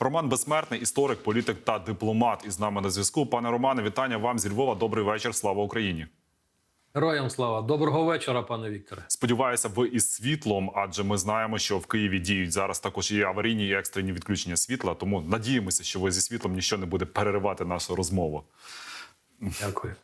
Роман Безсмертний, історик, політик та дипломат. Із нами на зв'язку. Пане Романе, вітання вам зі Львова. Добрий вечір. Слава Україні. Героям слава. Доброго вечора, пане Вікторе. Сподіваюся, ви із світлом, адже ми знаємо, що в Києві діють зараз також і аварійні і екстрені відключення світла. Тому надіємося, що ви зі світлом нічого не буде переривати нашу розмову. Дякую.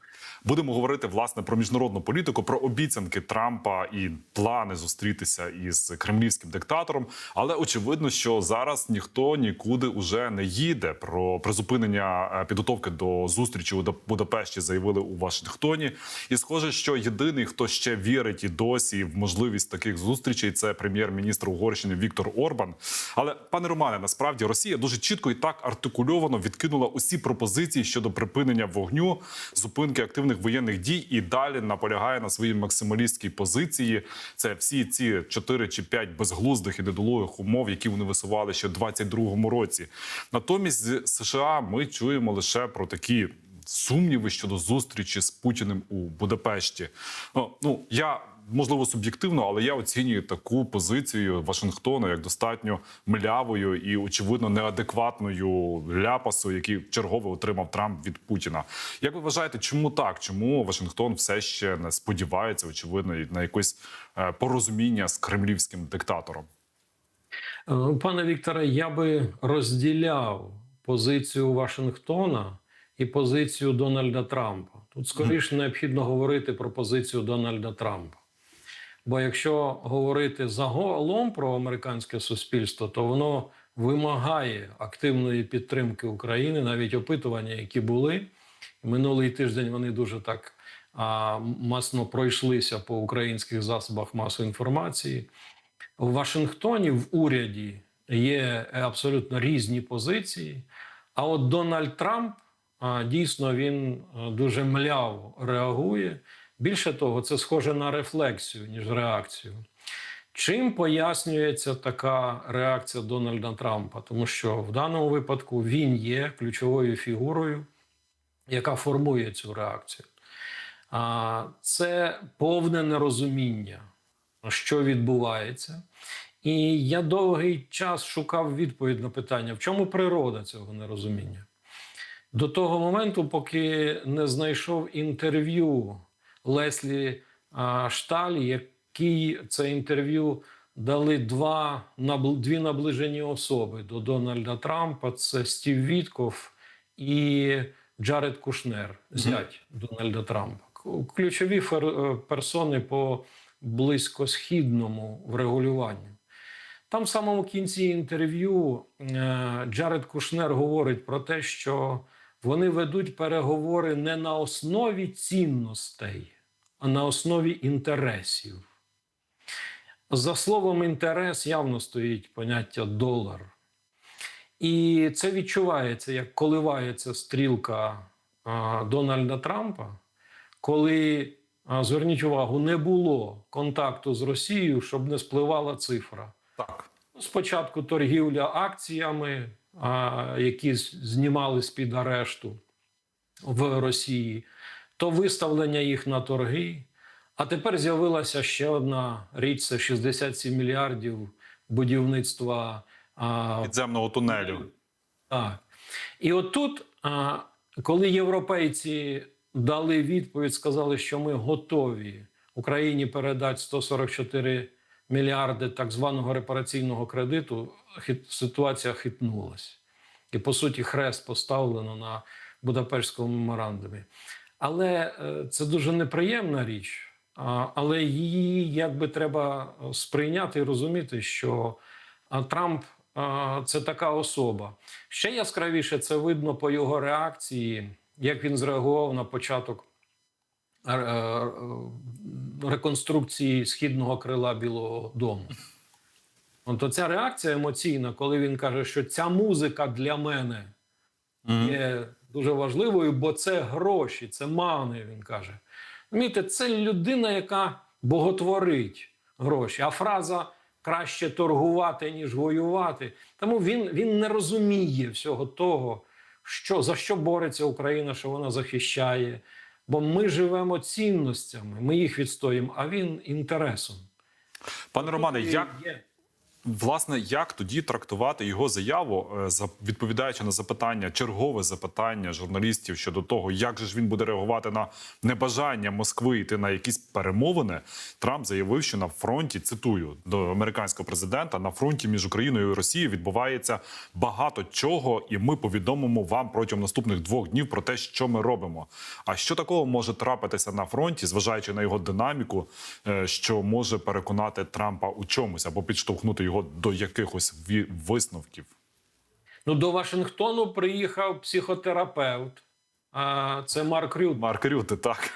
Будемо говорити власне про міжнародну політику, про обіцянки Трампа і плани зустрітися із кремлівським диктатором. Але очевидно, що зараз ніхто нікуди уже не їде. Про призупинення е, підготовки до зустрічі у Дап- Будапешті заявили у Вашингтоні. І схоже, що єдиний, хто ще вірить і досі в можливість таких зустрічей, це прем'єр-міністр Угорщини Віктор Орбан. Але пане Романе, насправді Росія дуже чітко і так артикульовано відкинула усі пропозиції щодо припинення вогню, зупинки активних воєнних дій і далі наполягає на своїй максималістській позиції. Це всі ці 4 чи 5 безглуздих і недолугих умов, які вони висували ще в 22-му році. Натомість з США ми чуємо лише про такі. Сумніви щодо зустрічі з Путіним у Будапешті. Ну я можливо суб'єктивно, але я оцінюю таку позицію Вашингтона як достатньо млявою і очевидно неадекватною ляпасу, який чергово отримав Трамп від Путіна. Як ви вважаєте, чому так? Чому Вашингтон все ще не сподівається, очевидно, на якесь е, порозуміння з кремлівським диктатором? Е, Пане Вікторе, я би розділяв позицію Вашингтона і позицію Дональда Трампа. Тут скоріше необхідно говорити про позицію Дональда Трампа. Бо якщо говорити загалом про американське суспільство, то воно вимагає активної підтримки України, навіть опитування, які були. Минулий тиждень вони дуже так а, масно пройшлися по українських засобах масової інформації. В Вашингтоні в уряді є абсолютно різні позиції. А от Дональд Трамп а, дійсно він дуже мляво реагує. Більше того, це схоже на рефлексію, ніж реакцію. Чим пояснюється така реакція Дональда Трампа? Тому що в даному випадку він є ключовою фігурою, яка формує цю реакцію. Це повне нерозуміння, що відбувається. І я довгий час шукав відповідь на питання, в чому природа цього нерозуміння. До того моменту, поки не знайшов інтерв'ю Леслі а, Шталі, який це інтерв'ю дали два дві наближені особи до Дональда Трампа: це Стів Вітков і Джаред Кушнер, зять Дональда Трампа. Ключові е, персони по близькосхідному врегулюванню. Там в самому кінці інтерв'ю е, Джаред Кушнер говорить про те, що вони ведуть переговори не на основі цінностей, а на основі інтересів. За словом інтерес явно стоїть поняття долар. І це відчувається, як коливається стрілка а, Дональда Трампа, коли, а, зверніть увагу, не було контакту з Росією, щоб не спливала цифра. Так. Спочатку торгівля акціями, які з- знімали з-під арешту в Росії, то виставлення їх на торги. А тепер з'явилася ще одна річ: це 67 мільярдів будівництва. Підземного тунелю. так. І отут, коли європейці дали відповідь, сказали, що ми готові Україні передати 144 мільярди так званого репараційного кредиту, ситуація хитнулась. І, по суті, хрест поставлено на Будапештському меморандумі. Але е, це дуже неприємна річ, але її якби треба е, сприйняти і розуміти, що а, Трамп це така особа. Ще яскравіше це видно по його реакції, як він зреагував на початок е, е, реконструкції східного крила Білого Дому. От ця реакція емоційна, коли він каже, що ця музика для мене є дуже важливою, бо це гроші, це мани, він каже. Розумієте, це людина, яка боготворить гроші. А фраза краще торгувати, ніж воювати. Тому він, він не розуміє всього того, що, за що бореться Україна, що вона захищає. Бо ми живемо цінностями, ми їх відстоїмо, а він інтересом. Пане Романе, як є Власне, як тоді трактувати його заяву, е, відповідаючи на запитання, чергове запитання журналістів щодо того, як же ж він буде реагувати на небажання Москви йти на якісь перемовини, Трамп заявив, що на фронті цитую до американського президента на фронті між Україною і Росією відбувається багато чого, і ми повідомимо вам протягом наступних двох днів про те, що ми робимо. А що такого може трапитися на фронті, зважаючи на його динаміку, е, що може переконати Трампа у чомусь або підштовхнути його до якихось висновків? Ну, до Вашингтону приїхав психотерапевт. А це Марк Рют. Марк Рюте, так.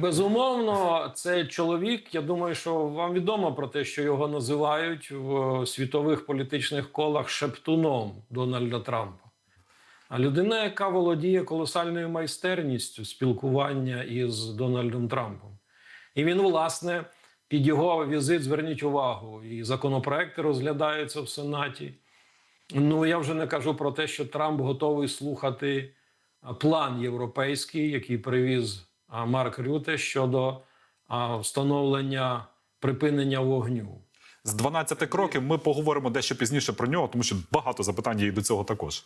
Безумовно, це чоловік. Я думаю, що вам відомо про те, що його називають в світових політичних колах шептуном Дональда Трампа. А людина, яка володіє колосальною майстерністю спілкування із Дональдом Трампом. І він, власне, під його візит, зверніть увагу, і законопроекти розглядаються в Сенаті. Ну, я вже не кажу про те, що Трамп готовий слухати план європейський, який привіз Марк Рюте щодо встановлення припинення вогню. З 12 кроків ми поговоримо дещо пізніше про нього, тому що багато запитань є і до цього також.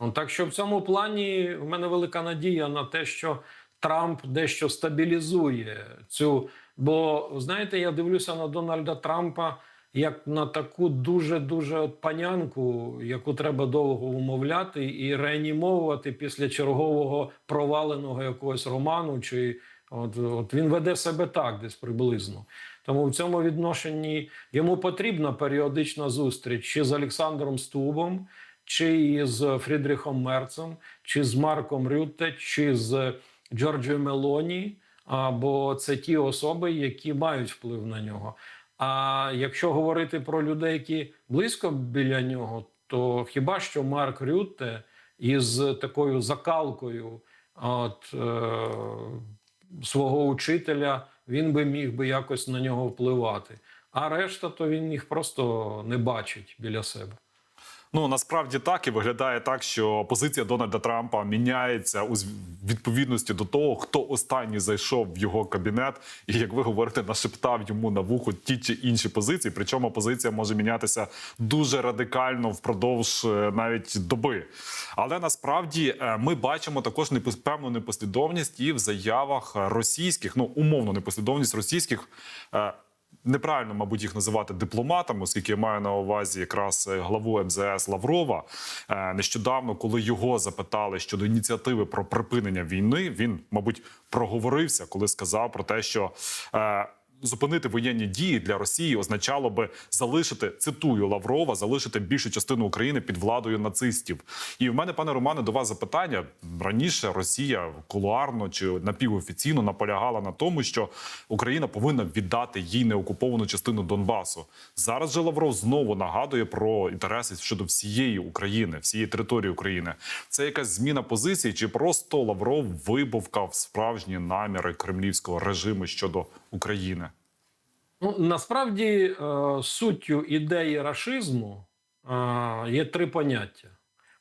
Ну, Так що в цьому плані в мене велика надія на те, що Трамп дещо стабілізує цю. Бо знаєте, я дивлюся на Дональда Трампа як на таку дуже дуже панянку, яку треба довго умовляти і реанімовувати після чергового проваленого якогось роману. Чи от, от він веде себе так, десь приблизно. Тому в цьому відношенні йому потрібна періодична зустріч чи з Олександром Стубом, чи з Фрідріхом Мерцем, чи з Марком Рютте, чи з Джорджіо Мелоні. Або це ті особи, які мають вплив на нього. А якщо говорити про людей, які близько біля нього, то хіба що Марк Рютте із такою закалкою от, е, свого учителя він би міг би якось на нього впливати. А решта, то він їх просто не бачить біля себе. Ну насправді так і виглядає так, що позиція Дональда Трампа міняється у відповідності до того, хто останній зайшов в його кабінет, і як ви говорите, нашептав йому на вухо ті чи інші позиції. Причому позиція може мінятися дуже радикально впродовж е, навіть доби. Але насправді е, ми бачимо також певну непослідовність і в заявах е, російських, ну умовно непослідовність російських. Неправильно, мабуть, їх називати дипломатами, оскільки я маю на увазі якраз е, главу МЗС Лаврова. Е, Нещодавно, коли його запитали щодо ініціативи про припинення війни, він, мабуть, проговорився, коли сказав про те, що е, зупинити воєнні дії для Росії означало би залишити цитую Лаврова, залишити більшу частину України під владою нацистів. І в мене, пане Романе, до вас запитання раніше Росія кулуарно чи напівофіційно наполягала на тому, що Україна повинна віддати їй неокуповану частину Донбасу. Зараз же Лавров знову нагадує про інтереси щодо всієї України, всієї території України. Це якась зміна позиції, чи просто Лавров вибовкав справжні наміри кремлівського режиму щодо України? Ну, насправді е, суттю ідеї рашизму е, є три поняття: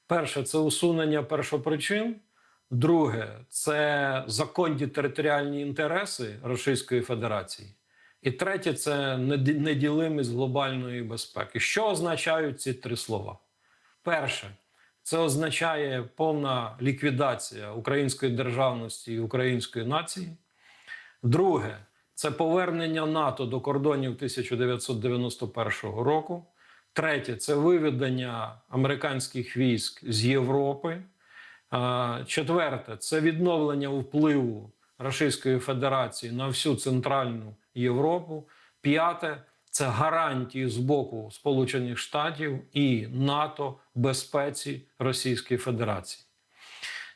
перше це усунення першопричин, друге це законні територіальні інтереси Російської Федерації. І третє це неділимість глобальної безпеки. Що означають ці три слова? Перше, це означає повна ліквідація української державності і української нації. Друге, це повернення НАТО до кордонів 1991 року. Третє це виведення американських військ з Європи. Четверте це відновлення впливу Російської Федерації на всю Центральну Європу. П'яте це гарантії з боку Сполучених Штатів і НАТО безпеці Російської Федерації.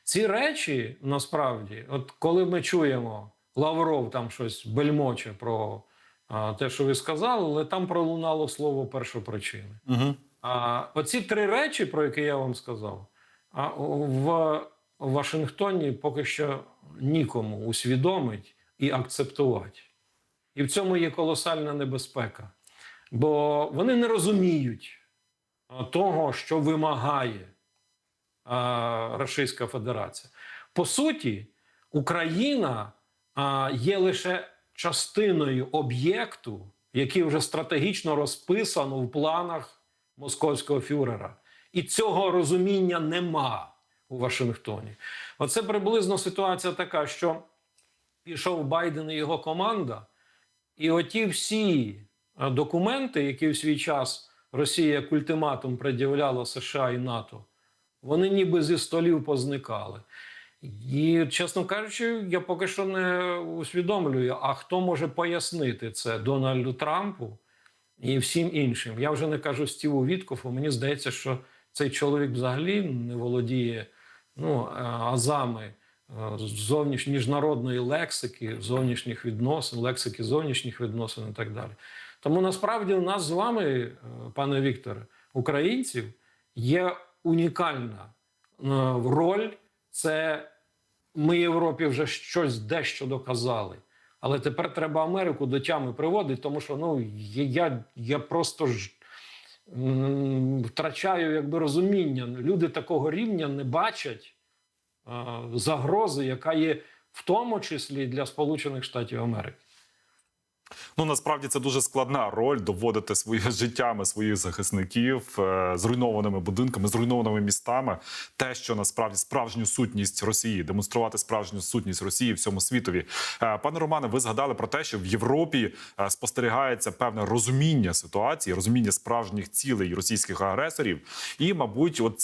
Ці речі насправді, от коли ми чуємо, Лавров там щось бельмоче про а, те, що ви сказали, але там пролунало слово першопричини. Угу. А оці три речі, про які я вам сказав, а в Вашингтоні поки що нікому усвідомить і акцептувати. І в цьому є колосальна небезпека. Бо вони не розуміють того, що вимагає а, Російська Федерація. По суті, Україна є лише частиною об'єкту, які вже стратегічно розписано в планах московського фюрера. І цього розуміння нема у Вашингтоні. Оце приблизно ситуація така, що пішов Байден і його команда, і оті всі е, документи, які в свій час Росія як ультиматум пред'являла США і НАТО, вони ніби зі столів позникали. І, чесно кажучи, я поки що не усвідомлюю, а хто може пояснити це Дональду Трампу і всім іншим. Я вже не кажу Стіву Віткофу. Мені здається, що цей чоловік взагалі не володіє ну, е, азами е, зовніш... міжнародної лексики, зовнішніх відносин, лексики зовнішніх відносин і так далі. Тому насправді у нас з вами, е, пане Вікторе, українців, є унікальна роль. Це ми Європі вже щось дещо доказали. Але тепер треба Америку до тями приводити, тому що ну я, я, просто ж втрачаю якби розуміння. Люди такого рівня не бачать загрози, яка є в тому числі для Сполучених Штатів Америки. Ну насправді це дуже складна роль доводити своїми життями своїх захисників е, зруйнованими будинками, зруйнованими містами. Те, що насправді справжню сутність Росії, демонструвати справжню сутність Росії всьому світові. Е, Пане Романе, ви згадали про те, що в Європі е, спостерігається певне розуміння ситуації, розуміння справжніх цілей російських агресорів, і, мабуть, от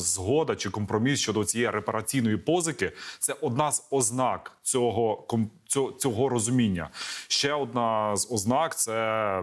згода чи компроміс щодо цієї репараційної позики це одна з ознак цього ком- цього, розуміння. Ще одна з ознак це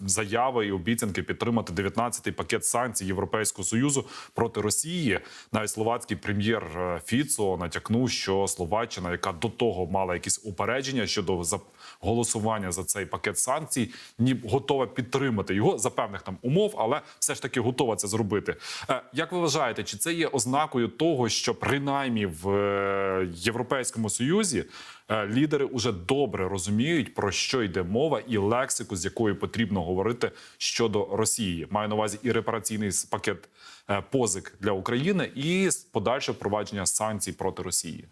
заяви і обіцянки підтримати 19-й пакет санкцій Європейського союзу проти Росії. Навіть словацький прем'єр е, Фіцо натякнув, що Словаччина, яка до того мала якісь упередження щодо за- голосування за цей пакет санкцій, ні готова підтримати його за певних там умов, але все ж таки готова це зробити. Е, Як ви вважаєте, чи це є ознакою того, що принаймні в е, Європейському Союзі лідери вже добре розуміють про що йде мова, і лексику, з якою потрібно говорити щодо Росії. Маю на увазі і репараційний пакет е, позик для України, і подальше впровадження санкцій проти Росії.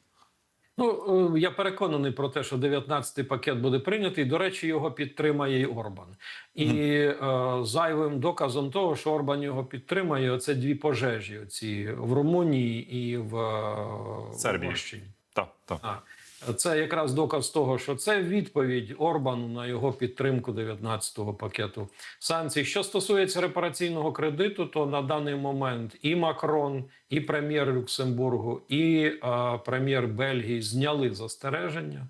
Ну е, я переконаний про те, що 19-й пакет буде прийнятий. До речі, його підтримає і Орбан. І е, зайвим доказом того, що Орбан його підтримає, оце дві пожежі: оці в Румунії і в е, Сербії. Так, так. Це якраз доказ того, що це відповідь Орбану на його підтримку 19-го пакету санкцій. Що стосується репараційного кредиту, то на даний момент і Макрон, і прем'єр Люксембургу, і е, прем'єр Бельгії зняли застереження.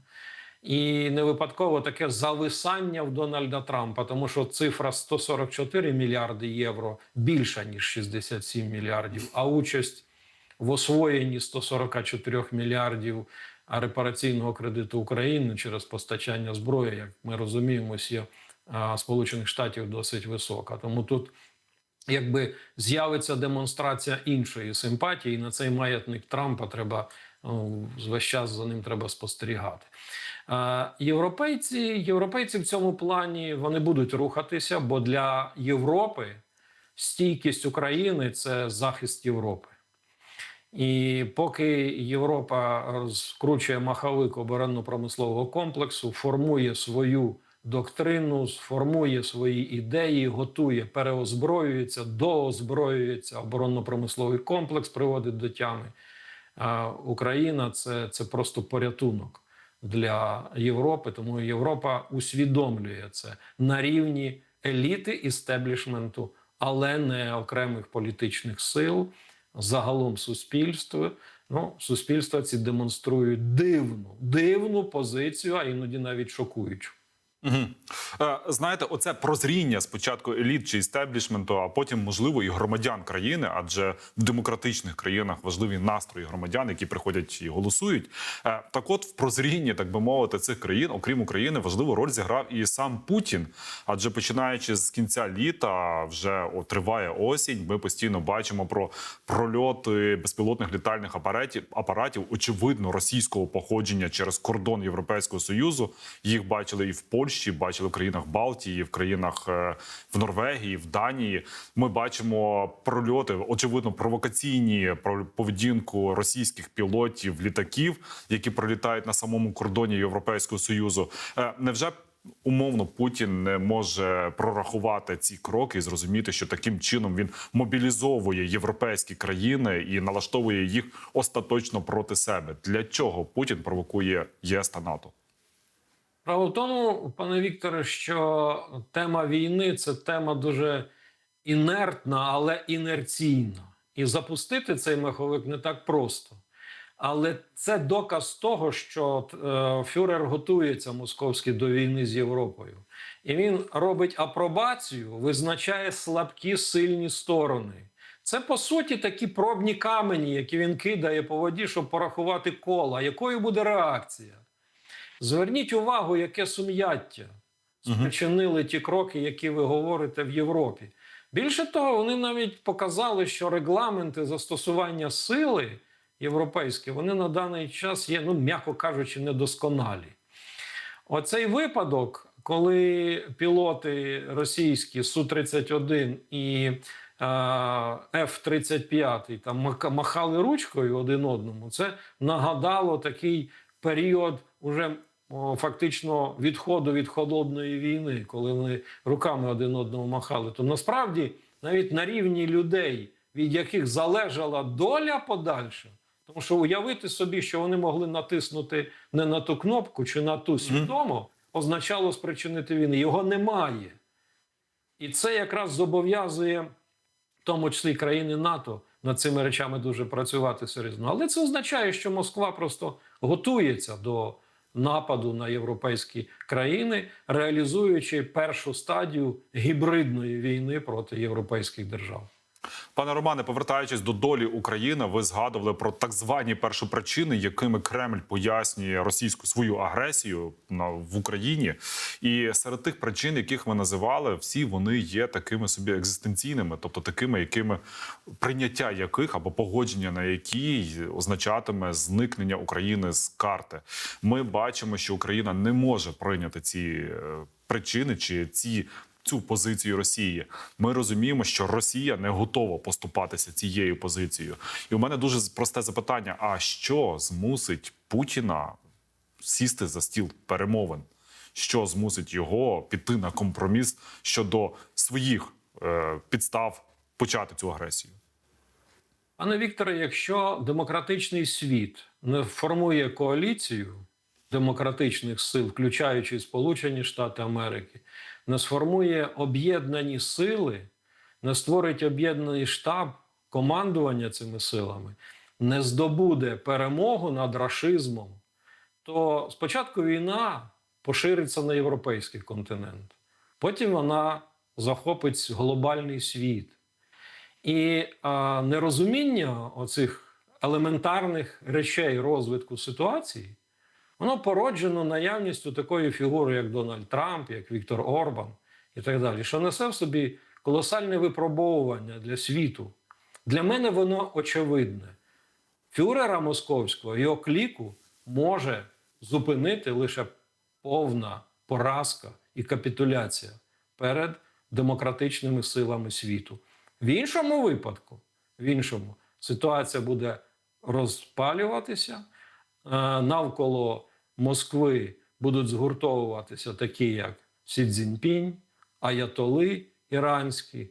І не випадково таке зависання в Дональда Трампа, тому що цифра 144 мільярди євро більша ніж 67 мільярдів, а участь в освоєнні 144 мільярдів репараційного кредиту України через постачання зброї, як ми розуміємо, є Сполучених Штатів досить висока. Тому тут якби з'явиться демонстрація іншої симпатії, і на цей маятник Трампа треба ну, весь час за ним треба спостерігати. Європейці, європейці в цьому плані вони будуть рухатися, бо для Європи стійкість України це захист Європи. І поки Європа розкручує маховик оборонно-промислового комплексу, формує свою доктрину, сформує свої ідеї, готує, переозброюється, доозброюється оборонно-промисловий комплекс, приводить до тями. А Україна це, це просто порятунок для Європи, тому Європа усвідомлює це на рівні еліти істеблішменту, але не окремих політичних сил, загалом суспільство Ну, суспільства ці демонструють дивну, дивну позицію, а іноді навіть шокуючу. Угу. Знаєте, оце прозріння спочатку еліт чи істеблішменту, а потім, можливо, і громадян країни, адже в демократичних країнах важливі настрої громадян, які приходять і голосують. Е, так, от в прозрінні, так би мовити, цих країн, окрім України, важливу роль зіграв і сам Путін. Адже починаючи з кінця літа, вже триває осінь. Ми постійно бачимо про прольоти безпілотних літальних апаратів апаратів, очевидно, російського походження через кордон Європейського союзу. Їх бачили і в Польщі, бачили в країнах Балтії, в країнах е, в Норвегії, в Данії. Ми бачимо прольоти, очевидно, провокаційні про поведінку російських пілотів, літаків, які пролітають на самому кордоні Європейського союзу. Е, Невже умовно Путін не може прорахувати ці кроки і зрозуміти, що таким чином він мобілізовує європейські країни і налаштовує їх остаточно проти себе. Для чого Путін провокує ЄС та НАТО? Право в тому, пане Вікторе, що тема війни це тема дуже інертна, але інерційна. І запустити цей маховик не так просто. Але це доказ того, що е, фюрер готується московський до війни з Європою. І він робить апробацію, визначає слабкі сильні сторони. Це по суті такі пробні камені, які він кидає по воді, щоб порахувати кола. Якою буде реакція? Зверніть увагу, яке сум'яття спричинили ті кроки, які ви говорите в Європі. Більше того, вони навіть показали, що регламенти застосування сили європейські вони на даний час є, ну м'яко кажучи, недосконалі. Оцей випадок, коли пілоти російські Су-31 і е, Ф-35 там махали ручкою один одному, це нагадало такий період уже фактично відходу від холодної війни, коли вони руками один одному махали. То насправді навіть на рівні людей, від яких залежала доля подальша, тому що уявити собі, що вони могли натиснути не на ту кнопку чи на ту свідомо, означало спричинити війни. Його немає. І це якраз зобов'язує, в тому числі країни НАТО, над цими речами дуже працювати серйозно. Але це означає, що Москва просто готується до нападу на європейські країни, реалізуючи першу стадію гібридної війни проти європейських держав. Пане Романе, повертаючись до долі України, ви згадували про так звані першопричини, якими Кремль пояснює російську свою агресію на в Україні. І серед тих причин, яких ви називали, всі вони є такими собі екзистенційними, тобто такими, якими прийняття яких або погодження на які означатиме зникнення України з карти. Ми бачимо, що Україна не може прийняти ці е, причини чи ці цю позицію Росії. Ми розуміємо, що Росія не готова поступатися цією позицією. І у мене дуже просте запитання: а що змусить Путіна сісти за стіл перемовин? Що змусить його піти на компроміс щодо своїх е, підстав почати цю агресію? Пане Вікторе, якщо демократичний світ не формує коаліцію демократичних сил, включаючи Сполучені Штати Америки, не сформує об'єднані сили, не створить об'єднаний штаб командування цими силами, не здобуде перемогу над рашизмом, то спочатку війна пошириться на європейський континент, потім вона захопить глобальний світ. І а, нерозуміння оцих елементарних речей розвитку ситуації, воно породжено наявністю такої фігури, як Дональд Трамп, як Віктор Орбан і так далі, що несе в собі колосальне випробовування для світу. Для мене воно очевидне. Фюрера московського його кліку може зупинити лише повна поразка і капітуляція перед демократичними силами світу. В іншому випадку, в іншому, ситуація буде розпалюватися. Е, Навколо Москви будуть згуртовуватися такі, як Сі Цзіньпінь, Аятоли іранські,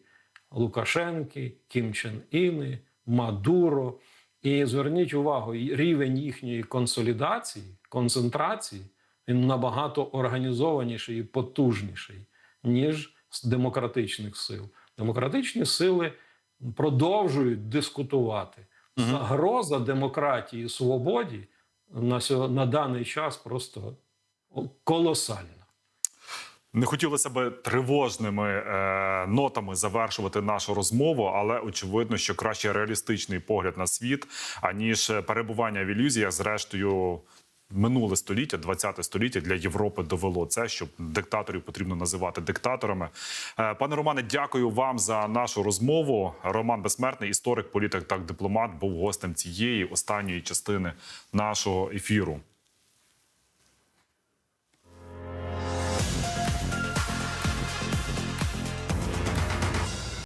Лукашенки, Кім Чен Іни, Мадуро. І зверніть увагу, рівень їхньої консолідації, концентрації він набагато організованіший і потужніший, ніж з демократичних сил. Демократичні сили продовжують дискутувати. Загроза демократії і свободі на, сьогодні на даний час просто колосальна. Не хотілося б тривожними е, нотами завершувати нашу розмову, але очевидно, що краще реалістичний погляд на світ, аніж перебування в ілюзіях. Зрештою, минуле століття, 20 століття для Європи довело це, що диктаторів потрібно називати диктаторами. Е, пане Романе, дякую вам за нашу розмову. Роман Безсмертний, історик, політик та дипломат, був гостем цієї останньої частини нашого ефіру.